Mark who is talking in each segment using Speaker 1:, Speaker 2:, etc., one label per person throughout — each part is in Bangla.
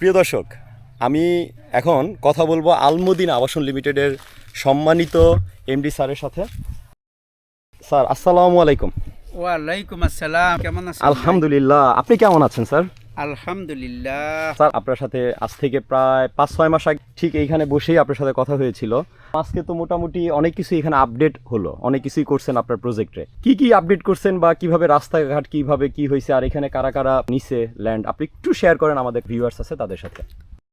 Speaker 1: প্রিয় দর্শক আমি এখন কথা বলব আলমদিন আবাসন লিমিটেডের সম্মানিত এমডি স্যারের সাথে। স্যার আসসালামু আলাইকুম।
Speaker 2: ওয়ালাইকুম আসসালাম কেমন আছেন?
Speaker 1: আলহামদুলিল্লাহ আপনি কেমন আছেন স্যার?
Speaker 2: আলহামদুলিল্লাহ।
Speaker 1: স্যার, আপনার সাথে আজ থেকে প্রায় পাঁচ, ছয় মাস আগে ঠিক এইখানে বসেই আপনার সাথে কথা হয়েছিল। আজকে তো মোটামুটি অনেক কিছু এখানে আপডেট হলো, অনেক কিছুই করছেন আপনার প্রজেক্টে কি কি আপডেট করছেন বা কীভাবে রাস্তাঘাট, কীভাবে কি হয়েছে, আর এখানে কারা কারা নিছে ল্যান্ড আপনি একটু শেয়ার করেন আমাদের ভিউয়ার্স আছে তাদের সাথে।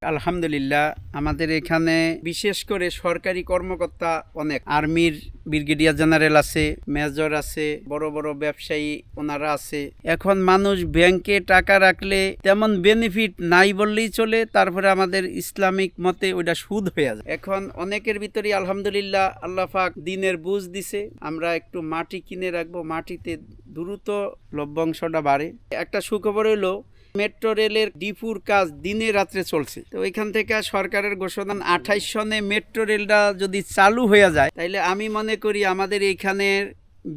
Speaker 2: আলহামদুলিল্লাহ, আমাদের এখানে বিশেষ করে সরকারি কর্মকর্তা অনেক। আর্মির ব্রিগেডিয়ার জেনারেল আছে, মেজর আছে, বড় বড় ব্যবসায়ী ওনারা আছে। এখন মানুষ ব্যাংকে টাকা রাখলে তেমন বেনিফিট নাই বললেই চলে, তারপরে আমাদের ইসলামিক মতে ওইটা সুদ হয়ে যায়। এখন অনেকের ভিতরেই আলহামদুলিল্লাহ আল্লাহ পাক দিনের বুঝ দিছে, আমরা একটু মাটি কিনে রাখব, মাটিতে দ্রুত লভ্যাংশটা বাড়ে। একটা সুখবর হলো মেট্রো রেলের ডিপুর কাজ দিনে রাত্রে চলছে। তো ওইখান থেকে সরকারের ঘোষণা আঠাইশ সনে মেট্রো রেলটা যদি চালু হয়ে যায় তাহলে আমি মনে করি আমাদের এইখানের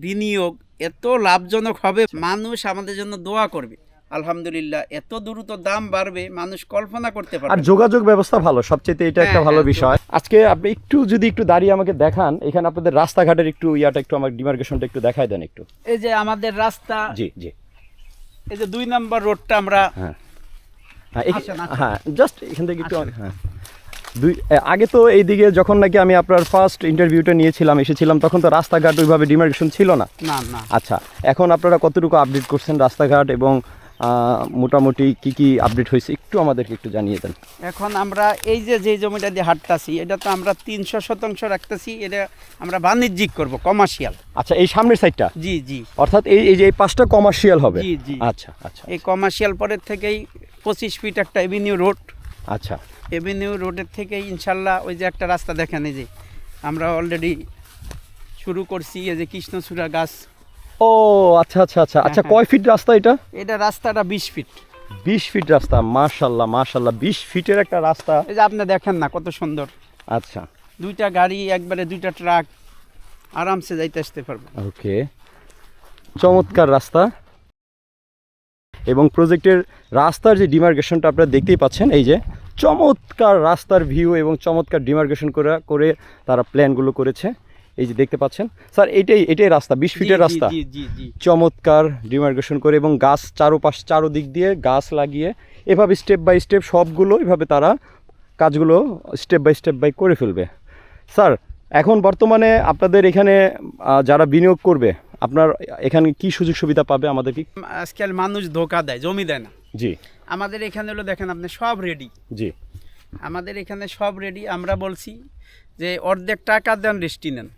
Speaker 2: বিনিয়োগ এত লাভজনক হবে মানুষ আমাদের জন্য দোয়া করবে। আলহামদুলিল্লাহ এত দ্রুত দাম বাড়বে মানুষ কল্পনা করতে পারে আর।
Speaker 1: যোগাযোগ ব্যবস্থা ভালো সবচেয়ে এটা একটা
Speaker 2: হ্যাঁ,
Speaker 1: ভালো বিষয়। আজকে আপনি একটু যদি একটু দাঁড়িয়ে আমাকে দেখান এখানে আপনাদের রাস্তাঘাটের একটু ইয়াটা একটু আমার ডিমার্কেশনটা একটু দেখাই দেন একটু।
Speaker 2: এই যে আমাদের রাস্তা
Speaker 1: জি জি।
Speaker 2: এই যে দুই নাম্বার রোডটা আমরা
Speaker 1: হ্যাঁ। হ্যাঁ
Speaker 2: আসেন।
Speaker 1: হ্যাঁ জাস্ট এখান থেকে একটু হ্যাঁ। দুই আগে তো এইদিকে যখন নাকি আমি আপনার ফার্স্ট ইন্টারভিউটা নিয়েছিলাম এসেছিলাম তখন তো রাস্তাঘাট ওইভাবে ডিমার্কেশন ছিল না।
Speaker 2: না না।
Speaker 1: আচ্ছা এখন আপনারা কতটুকু আপডেট করছেন রাস্তাঘাট এবং মোটামুটি কি কি আপডেট হয়েছে একটু আমাদেরকে একটু জানিয়ে দেন।
Speaker 2: এখন আমরা এই যে যে জমিটা দিয়ে হাঁটতাছি এটা তো আমরা তিনশো শতাংশ রাখতেছি এটা আমরা বাণিজ্যিক করব কমার্শিয়াল
Speaker 1: আচ্ছা এই সামনের সাইডটা
Speaker 2: জি জি।
Speaker 1: অর্থাৎ এই এই যে এই পাঁচটা কমার্শিয়াল হবে?
Speaker 2: জি, জি।
Speaker 1: আচ্ছা আচ্ছা।
Speaker 2: এই কমার্শিয়াল পরের থেকেই পঁচিশ ফিট একটা এভিনিউ রোড
Speaker 1: আচ্ছা।
Speaker 2: এভিনিউ রোডের থেকেই ইনশাল্লাহ ওই যে একটা রাস্তা দেখেন এই যে আমরা অলরেডি শুরু করছি এই যে কৃষ্ণচূড়া গাছ।
Speaker 1: ও আচ্ছা আচ্ছা আচ্ছা। আচ্ছা
Speaker 2: হ্যাঁ।
Speaker 1: কয় ফিট রাস্তা এটা?
Speaker 2: এটা রাস্তাটা বিশ ফিট।
Speaker 1: বিশ ফিট রাস্তা মার্শাল্লাহ মার্শাল্লাহ বিশ ফিটের একটা রাস্তা।
Speaker 2: এই যে আপনি দেখেন না কত সুন্দর।
Speaker 1: আচ্ছা।
Speaker 2: দুইটা গাড়ি একবারে দুইটা ট্রাক আরামসে যাইতে আসতে পারবে।
Speaker 1: ওকে। চমৎকার রাস্তা। এবং প্রজেক্টের রাস্তার যে ডিমার্কেশনটা আপনারা দেখতেই পাচ্ছেন এই যে চমৎকার রাস্তার ভিউ এবং চমৎকার ডিমার্কেশন করে করে তারা প্ল্যানগুলো করেছে। এই যে দেখতে পাচ্ছেন? স্যার এটাই এটাই রাস্তা বিশ ফিটের রাস্তা।
Speaker 2: জি জি জি।
Speaker 1: চমৎকার ডিমার্কেশন করে এবং গাছ চারোপাশ চারোদিক দিয়ে গাছ লাগিয়ে এভাবে স্টেপ বাই স্টেপ সবগুলো এভাবে তারা কাজগুলো স্টেপ বাই স্টেপ বাই করে ফেলবে। স্যার এখন বর্তমানে আপনাদের এখানে যারা বিনিয়োগ করবে আপনার এখানে কি সুযোগ সুবিধা পাবে আমাদের কি
Speaker 2: আজকাল মানুষ ধোকা দেয় জমি দেয় না।
Speaker 1: জি।
Speaker 2: আমাদের এখানে হলো দেখেন আপনি সব রেডি
Speaker 1: জি।
Speaker 2: আমাদের এখানে সব রেডি আমরা বলছি যে অর্ধেক টাকা দেন রেস্টি নেন।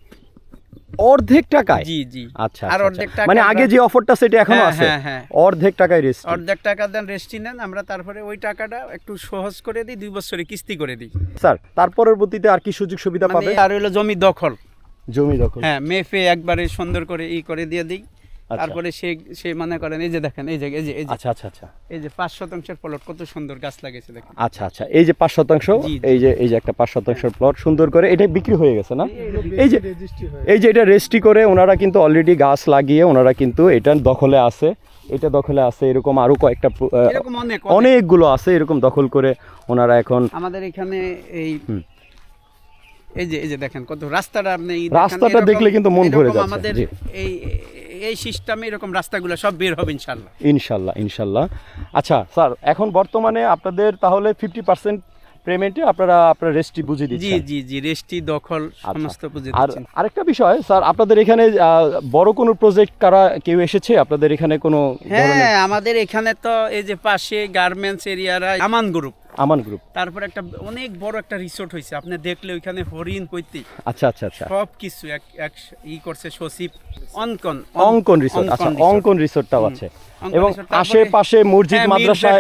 Speaker 1: অর্ধেক টাকায়?
Speaker 2: জি জি।
Speaker 1: আচ্ছা
Speaker 2: আর
Speaker 1: আচ্ছা,
Speaker 2: অর্ধেক
Speaker 1: আচ্ছা।
Speaker 2: টাকা
Speaker 1: মানে আগে যে অফারটা সেটা এখনও
Speaker 2: হ্যাঁ,
Speaker 1: আছে?
Speaker 2: হ্যাঁ, হ্যাঁ।
Speaker 1: অর্ধেক টাকায় রেস্ট
Speaker 2: অর্ধেক টাকা দেন রেস্টি নেন আমরা তারপরে ওই টাকাটা একটু সহজ করে দিই দুই বছরে কিস্তি করে দিই।
Speaker 1: স্যার তার পরবর্তীতে আর কি সুযোগ সুবিধা
Speaker 2: মানে
Speaker 1: পাবে?
Speaker 2: আর হলো জমি দখল।
Speaker 1: জমি দখল।
Speaker 2: হ্যাঁ মেফে একবারে সুন্দর করে ই করে দিয়ে দিই। তারপরে সে সে মনে করেন এই যে দেখেন এই যে এই যে
Speaker 1: আচ্ছা আচ্ছা আচ্ছা।
Speaker 2: এই যে পাঁচ শতাংশের প্লট কত সুন্দর গাছ লাগিয়েছে দেখেন।
Speaker 1: আচ্ছা আচ্ছা। এই যে পাঁচ শতাংশ। এই যে এই যে একটা পাঁচ শতাংশের প্লট সুন্দর করে এটা বিক্রি হয়ে গেছে না? এই যে এই যে এটা রেজিস্ট্রি করে ওনারা কিন্তু অলরেডি গাছ লাগিয়ে ওনারা কিন্তু এটা দখলে আছে। এটা দখলে আছে এরকম আরও কয়েকটা অনেকগুলো আছে এরকম দখল করে ওনারা এখন
Speaker 2: আমাদের এখানে এই। এই যে এই যে দেখেন কত রাস্তাটা আপনি
Speaker 1: রাস্তাটা দেখলে কিন্তু মন ভরে যাচ্ছে,
Speaker 2: আমাদের এই এই সিস্টেমে এরকম রাস্তাগুলো সব বের হবে ইনশাল্লাহ।
Speaker 1: ইনশাল্লাহ ইনশাল্লাহ। আচ্ছা স্যার এখন বর্তমানে আপনাদের তাহলে ফিফটি পার্সেন্ট পেমেন্টে আপনারা আপনার রেজিস্ট্রি বুঝিয়ে দিচ্ছেন।
Speaker 2: জি জি জি রেস্টি দখল
Speaker 1: আচ্ছা।
Speaker 2: সমস্ত বুঝে
Speaker 1: আর আরেকটা বিষয় স্যার আপনাদের এখানে বড় কোনো প্রজেক্ট কারা কেউ এসেছে? আপনাদের এখানে কোনো
Speaker 2: হ্যাঁ আমাদের এখানে তো এই যে পাশে গার্মেন্টস এরিয়ারা আমান গ্রুপ
Speaker 1: আমান গ্রুপ
Speaker 2: তারপর একটা অনেক বড় একটা রিসোর্ট হয়েছে আপনি দেখলে ওইখানে হরিণ কইতে
Speaker 1: আচ্ছা আচ্ছা আচ্ছা।
Speaker 2: সব কিছু এক এক ই করছে সচিব অঙ্কন।
Speaker 1: অঙ্কন রিসোর্ট আচ্ছা অঙ্কন রিসোর্টটাও আছে। এবং আশেপাশে মসজিদ
Speaker 2: হ্যাঁ,
Speaker 1: মাদ্রাসা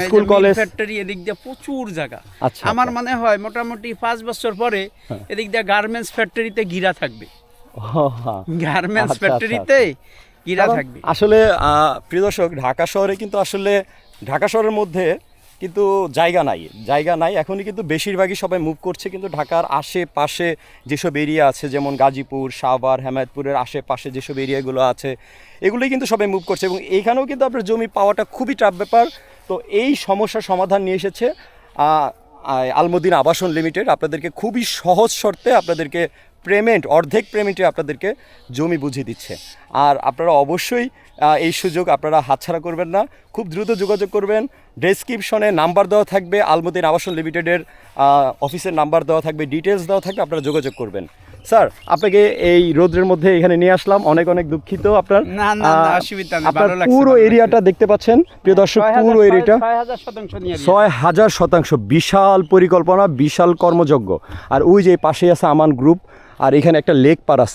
Speaker 1: স্কুল কলেজ।
Speaker 2: ফ্যাক্টরি এদিক দিয়ে প্রচুর জায়গা।
Speaker 1: আচ্ছা,
Speaker 2: আমার
Speaker 1: আচ্ছা।
Speaker 2: মনে হয় মোটামুটি পাঁচ বছর পরে
Speaker 1: হ্যাঁ।
Speaker 2: এদিক দিয়ে গার্মেন্টস ফ্যাক্টরিতে গিরা থাকবে।
Speaker 1: হ্যাঁ।
Speaker 2: গার্মেন্টস
Speaker 1: আচ্ছা, আচ্ছা,
Speaker 2: ফ্যাক্টরিতে গিরা থাকবে।
Speaker 1: আসলে আহ, প্রিয় দর্শক ঢাকা শহরে কিন্তু আসলে ঢাকা শহরের মধ্যে কিন্তু জায়গা নাই জায়গা নাই। এখনই কিন্তু বেশিরভাগই সবাই মুভ করছে, কিন্তু ঢাকার আশেপাশে যেসব এরিয়া আছে, যেমন গাজীপুর, সাভার, হেমায়তপুরের আশেপাশে যেসব এরিয়াগুলো আছে, এগুলোই কিন্তু সবাই মুভ করছে। এবং এইখানেও কিন্তু আপনার জমি পাওয়াটা খুবই টাফ ব্যাপার। তো এই সমস্যার সমাধান নিয়ে এসেছে আলমদিন আবাসন লিমিটেড আপনাদেরকে খুবই সহজ শর্তে আপনাদেরকে পেমেন্ট অর্ধেক পেমেন্টে আপনাদেরকে জমি বুঝিয়ে দিচ্ছে। আর আপনারা অবশ্যই এই সুযোগ আপনারা হাতছাড়া করবেন না। খুব দ্রুত যোগাযোগ করবেন। ডেসক্রিপশনে নাম্বার দেওয়া থাকবে আলমদিন আবাসন লিমিটেডের অফিসের নাম্বার দেওয়া থাকবে ডিটেলস দেওয়া থাকবে আপনারা যোগাযোগ করবেন। স্যার আপনাকে এই রোদ্রের মধ্যে এখানে নিয়ে আসলাম। অনেক অনেক দুঃখিত আপনার। আপনার পুরো এরিয়াটা দেখতে পাচ্ছেন। প্রিয় দর্শক পুরো এরিয়াটা ছয় হাজার শতাংশ বিশাল পরিকল্পনা বিশাল কর্মযজ্ঞ। আর ওই যে পাশেই আছে আমান গ্রুপ আর এখানে একটা লেক পার আছে